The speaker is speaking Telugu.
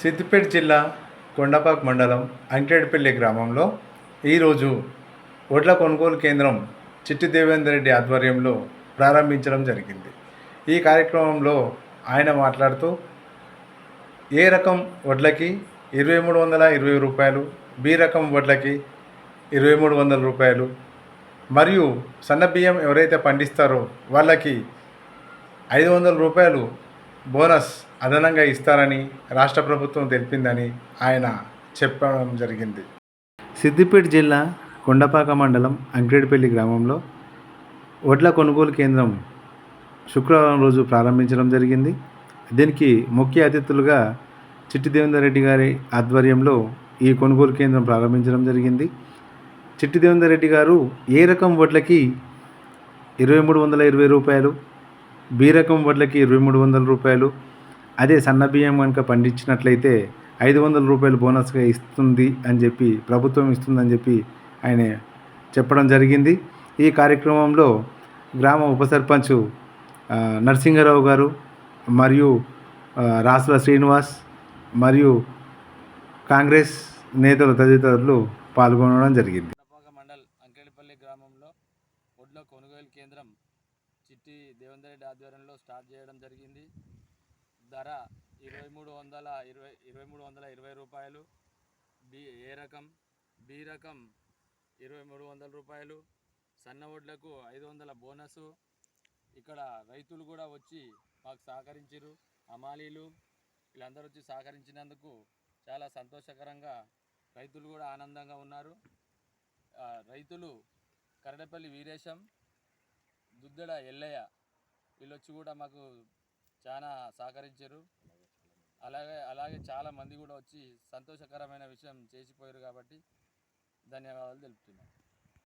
సిద్దిపేట జిల్లా కొండపాక్ మండలం అంకిరెడ్డిపల్లి గ్రామంలో ఈరోజు వడ్ల కొనుగోలు కేంద్రం చిట్టి దేవేందర్ రెడ్డి ఆధ్వర్యంలో ప్రారంభించడం జరిగింది. ఈ కార్యక్రమంలో ఆయన మాట్లాడుతూ ఏ రకం వడ్లకి ఇరవై మూడు వందల ఇరవై రూపాయలు బి రకం వడ్లకి ఇరవై మూడు వందల రూపాయలు మరియు సన్న బియ్యం ఎవరైతే పండిస్తారో వాళ్ళకి ఐదు వందల రూపాయలు బోనస్ అదనంగా ఇస్తారని రాష్ట్ర ప్రభుత్వం తెలిపిందని ఆయన చెప్పడం జరిగింది. సిద్దిపేట జిల్లా కొండపాక మండలం అంకిరెడ్డిపల్లి గ్రామంలో వడ్ల కొనుగోలు కేంద్రం శుక్రవారం రోజు ప్రారంభించడం జరిగింది. దీనికి ముఖ్య అతిథులుగా చిట్టి దేవేందర్ రెడ్డి గారి ఆధ్వర్యంలో ఈ కొనుగోలు కేంద్రం ప్రారంభించడం జరిగింది. చిట్టి దేవేందర్ రెడ్డి గారు ఏ రకం వడ్లకి ఇరవై మూడు వందల ఇరవై రూపాయలు బి రకం వడ్లకి ఇరవై మూడు వందల రూపాయలు అదే సన్న బియ్యం కనుక పండించినట్లయితే ఐదు వందల రూపాయలు బోనస్గా ఇస్తుంది అని చెప్పి ప్రభుత్వం ఇస్తుందని చెప్పి ఆయన చెప్పడం జరిగింది. ఈ కార్యక్రమంలో గ్రామ ఉప సర్పంచ్ నరసింహారావు గారు మరియు రాసుల శ్రీనివాస్ మరియు కాంగ్రెస్ నేతలు తదితరులు పాల్గొనడం జరిగింది. మండల్ అంకెడిపల్లి గ్రామంలో ఒడ్ల కొనుగోలు కేంద్రం చిట్టి దేవేందర్ రెడ్డి ఆధ్వర్యంలో స్టార్ట్ చేయడం జరిగింది. ధర ఇరవై మూడు వందల ఇరవై ఇరవై మూడు వందల ఇరవై రూపాయలు. బి ఏ రకం? బి రకం ఇరవై మూడు వందల రూపాయలు. సన్న వడ్లకు ఐదు వందల బోనసు. ఇక్కడ రైతులు కూడా వచ్చి మాకు సహకరించారు అమాలీలు వీళ్ళందరూ వచ్చి సహకరించినందుకు చాలా సంతోషకరంగా రైతులు కూడా ఆనందంగా ఉన్నారు. రైతులు కరడపల్లి వీరేశం దుద్దెడ ఎల్లయ్య వీళ్ళొచ్చి కూడా మాకు చాలా సహకరించారు. అలాగే అలాగే చాలా మంది కూడా వచ్చి సంతోషకరమైన విషయం చేసిపోయారు కాబట్టి ధన్యవాదాలు తెలుపుతున్నాను